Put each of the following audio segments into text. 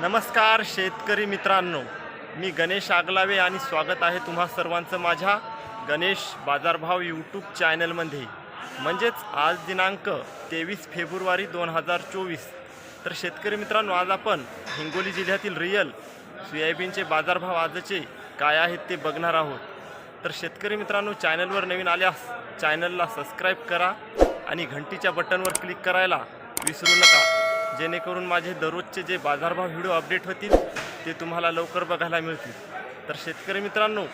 नमस्कार शेतकरी मित्रांनो मी गणेश आगलावे आणि स्वागत आहे तुम्हा सर्वांचं माझ्या गणेश बाजारभाव यूट्यूब चॅनलमध्ये. म्हणजेच आज दिनांक तेवीस फेब्रुवारी दोन हजार चोवीस. तर शेतकरी मित्रांनो आज आपण हिंगोली जिल्ह्यातील रियल सोयाबीनचे बाजारभाव आजचे काय आहेत ते बघणार आहोत. तर शेतकरी मित्रांनो चॅनलवर नवीन आल्यास चॅनलला सबस्क्राईब करा आणि घंटीच्या बटनवर क्लिक करायला विसरू नका. जेणेकरून माझे दररोजचे जे बाजारभाव व्हिडिओ अपडेट होतील ते तुम्हाला लवकर बघायला मिळतील. तर शेतकरी मित्रांनो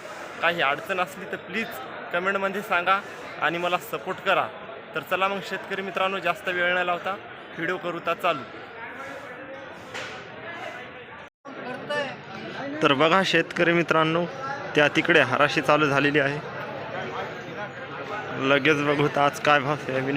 काही अडचण असली तर प्लीज कमेंटमध्ये सांगा आणि मला सपोर्ट करा. तर चला मग शेतकरी मित्रांनो जास्त वेळ न लावता. व्हिडिओ करूता चालू. तर बघा शेतकरी मित्रांनो त्या तिकडे हराशी चालू झालेली आहे. लगेच बघू आज काय भाव सोयाबीन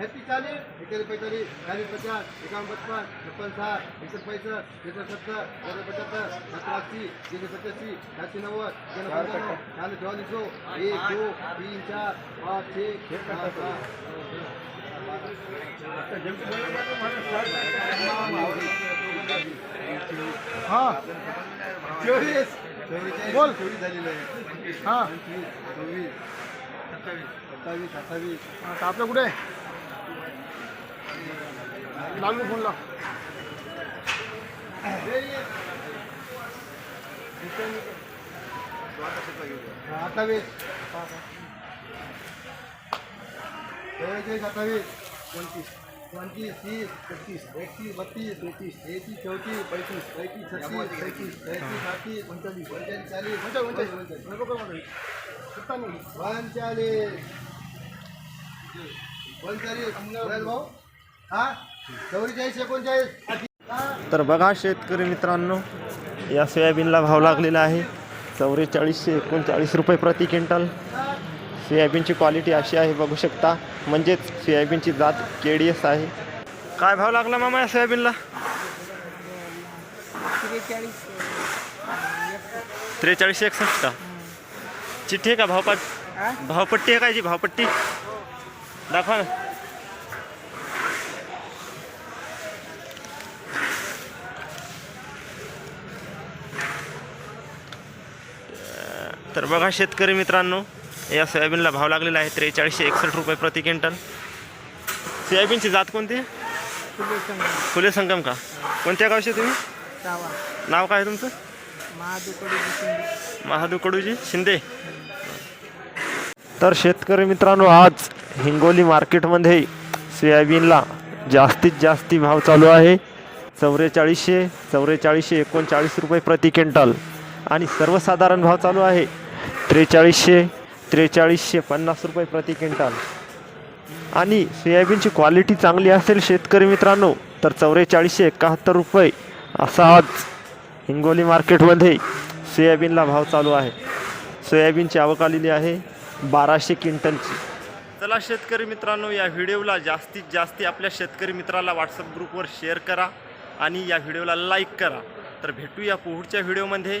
छत्तीस चाळीस एकेचाळीस पैंतालीस चाळीस पचास एकावन्न पचपन छप्पन साठ एकसष्ट पैसष्ट एकसष्ट सत्तर दोनशे पच्याहत्तर सत्तर अस्सी तीनशे सत्याऐंशी सातशे नव्वद तीनशे पंच्याण्णव चाळीस चौवालीसो एक दो तीन चार पाच छे हा. चोवीस. बोल. चोवीस झालेलं आहे हा. चोवीस सत्तावीस अठ्ठावीस. आता आपलं कुठे? लालू फ़ोन ला अठ्ठावीस सत्तावीस पंचवीस पंचवीस तीस पच्चीस एकतीस बत्तीस तेतीस तैतीस चौतीस पैंतीस पैंतीस छत्तीस सैंतीस सैंतीस अड़तीस पंचालीस पंचालीस चालीस पंचालीस पंचालीस पंचालीस पंचालीस पंचालीस भाऊ हाँ? चौवेचाळीस एकोणचाळीस. तर बघा शेतकरी मित्रांनो या सोयाबीनला भाव लागलेला आहे. चौवेचाळीसशे एकोणचाळीस रुपये प्रति क्विंटल. सोयाबीनची क्वालिटी अशी आहे बघू शकता. म्हणजेच सोयाबीनची जात के डी एस आहे. काय भाव लागला मामा या सोयाबीनला? त्रेचाळीस. त्रेचाळीसशे एकसष्ट का चिठ्ठी आहे का? भावपट हा? भावपट्टी आहे काय जी भावपट्टी? दाखवा ना. तर बघा शेतकरी मित्रांनो या सोयाबीनला भाव लागलेला आहे त्रेचाळीसशे एकसष्ट रुपये प्रति क्विंटल. सोयाबीनची जात कोणती? आहे? फुले संगम का? कोणत्या गावचे तुम्ही? नाव काय आहे तुमचं? महादुकडे शिंदे. महादू कडूजी शिंदे. तर शेतकरी मित्रांनो आज हिंगोली मार्केटमध्ये सोयाबीनला जास्तीत जास्ती भाव चालू आहे. चौवेचाळीसशे चौवेचाळीसशे एकोणचाळीस रुपये प्रति क्विंटल. आणि सर्वसाधारण भाव चालू आहे. त्रेचाळीसशे त्रेचाळीसशे पन्नास रुपये प्रति क्विंटल. आणि सोयाबीनची क्वालिटी चांगली असेल शेतकरी मित्रांनो तर चौवेचाळीसशे एकाहत्तर रुपये असा आज हिंगोली मार्केटमध्ये सोयाबीनला भाव चालू आहे. सोयाबीनची आवक आलेली आहे बाराशे क्विंटलची. चला शेतकरी मित्रांनो या व्हिडिओला जास्तीत जास्त आपल्या शेतकरी मित्राला व्हॉट्सअप ग्रुपवर शेअर करा आणि या व्हिडिओला लाईक करा. तर भेटूया पुढच्या व्हिडिओमध्ये.